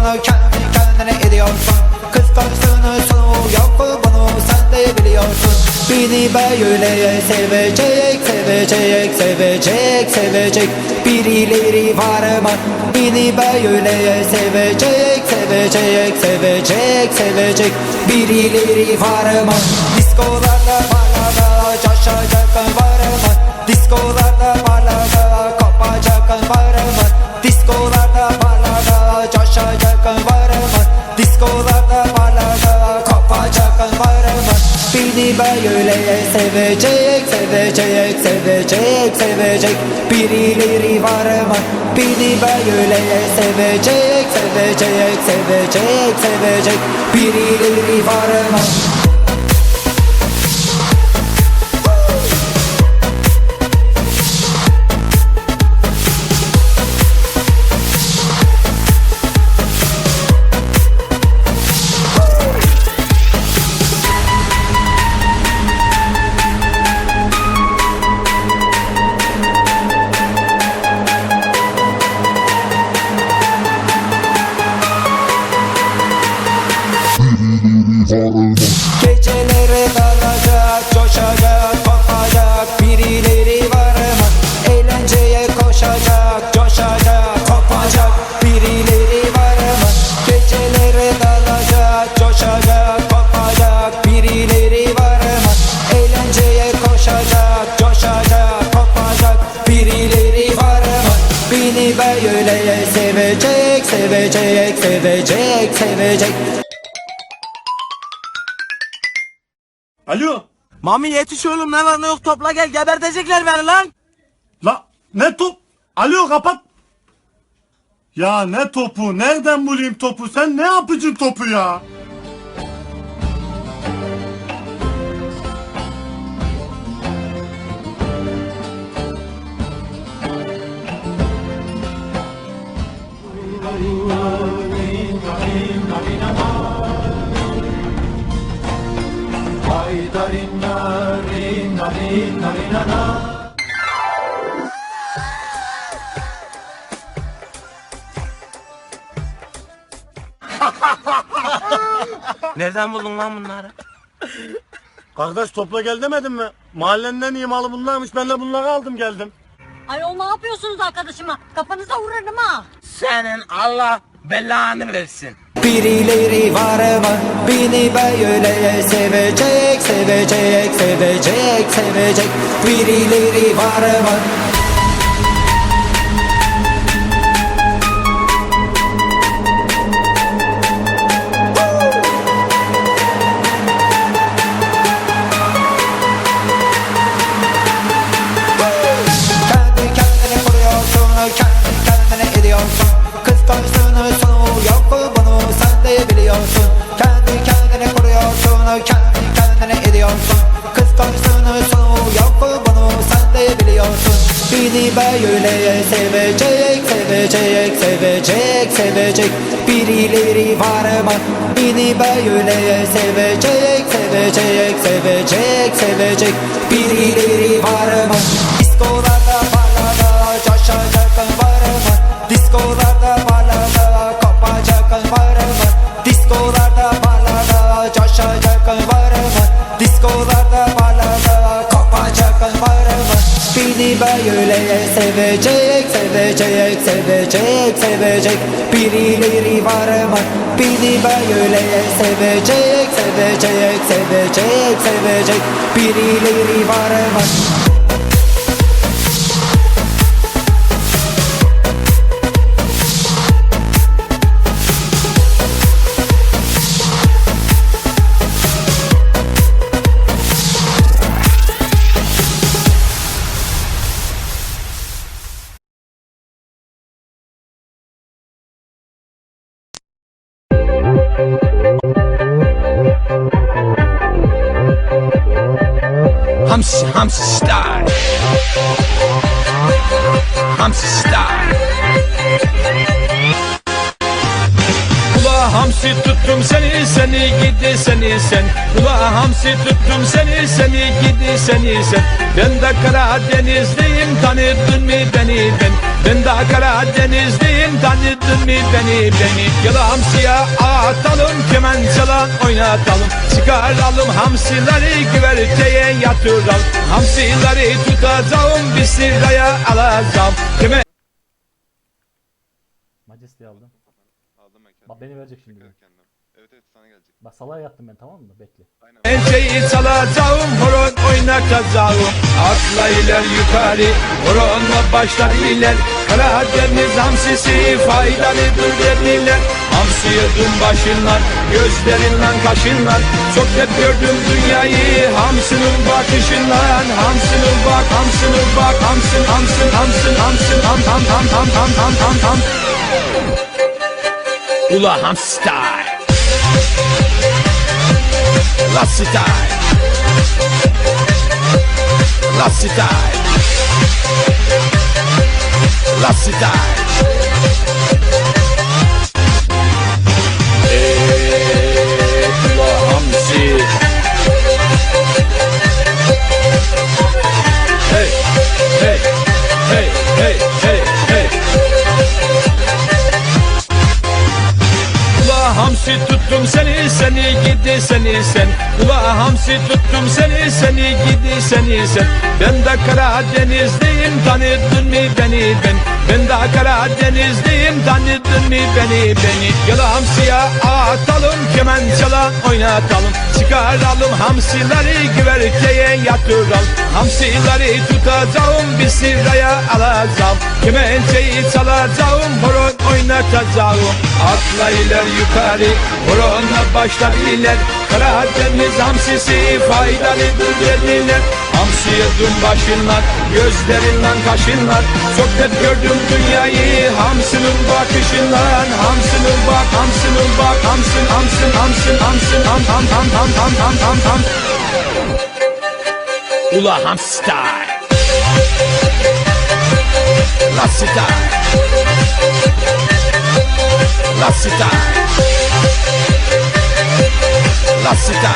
oluyorsun kendi kendine ediyorsun. Kıskançlığını sonu yok bunu sen de biliyorsun. Beni böyle sevecek sevecek sevecek sevecek. Birileri var mı Beni böyle sevecek sevecek sevecek sevecek. Birileri var mı Diskolarda parlada coşacak var mı Diskolarda Beni böyle sevecek sevecek sevecek sevecek. Birileri var mı Beni böyle sevecek sevecek sevecek sevecek. Birileri var mı sevecek, sevecek, Alo. Mami yetiş oğlum ne var ne yok topla gel gebertecekler beni lan. La ne top? Alo kapat. Ya ne topu? Nereden bulayım topu? Sen ne yapıcın topu ya? Nereden buldun lan bunları? Kardeş topla gel demedim mi? Mahallenin en iyi malı bunlarmış. Ben de bunları aldım geldim. Ayol ne yapıyorsunuz arkadaşıma? Kafanıza vurarım ha. Senin Allah belanı versin. Birileri var mı beni böyle sevecek sevecek sevecek sevecek Birileri var mı böyle sevecek sevecek sevecek sevecek. Birileri var mı Beni böyle sevecek sevecek sevecek sevecek. Birileri var mı Diskolarda parlada coşacak var mı Diskolarda parlada kopacak var mı Diskolarda parlada coşacak var mı Diskolarda parlada kopacak var mı Beni böyle sevecek sevecek sevecek sevecek. Birileri var mı Beni böyle sevecek sevecek sevecek sevecek. Birileri var mı Hamsi, Hamsi style. Hamsi style. Ula hamsi tuttum seni seni gidi seni sen Ula hamsi tuttum seni seni gidi seni sen Ben de Karadenizliyim tanıdın mı beni ben Ben de Karadenizliyim denizliyim tanıdın mı beni beni Gel hamsiye atalım keman çalan oynatalım Çıkaralım hamsileri güverteye yatıralım Hamsileri tutacağım bir sıraya alacağım Kemer Majeste'yi aldım. Aldım ben kendim. Bak beni verecek şimdi. Kendim. Evet evet sana gelecek. Bak salağa yattım ben tamam mı? Bekle. Aynen. Pençeyi çalacağım, horon oynatacağım Atla iler yukarı, horonla başlar iler Karadeniz hamsisi faydalıdır dediler Hamsi yudum başınlar, gözlerinden kaşınlar Çok hep gördüm dünyayı, hamsının bakışından Hamsının bak, hamsının bak, hamsın, hamsın, hamsın, hamsın, ham, ham, ham, ham, ham, ham, ham, ham Ula ham Lassi time Lassi time Lassi time Hamsi tuttum seni seni gidi seni sen. Ula hamsi tuttum seni seni gidi seni sen. Ben de Karadenizliyim tanıdın mı beni ben De Karadenizliyim tanıdın mı beni beni? Gel hamsiye atalım keman çalan oynatalım. Çıkaralım hamsileri güverteye yatıralım. Hamsileri tutacağım bir sıraya alacağım. Kemençeyi çalacağım horon oynatacağım. Atla iler yukarı horonla başlar iler. Karadeniz hamsisi faydalıdır dediler Hamsiye dün başınlar Gözlerinden kaşınlar. Çok hep gördüm dünyayı Hamsının bakışından. Hamsının bak hamsının bak Hamsın hamsın hamsın hamsın Ham ham ham ham ham ham ham ham. Ula hamster. La città La città La città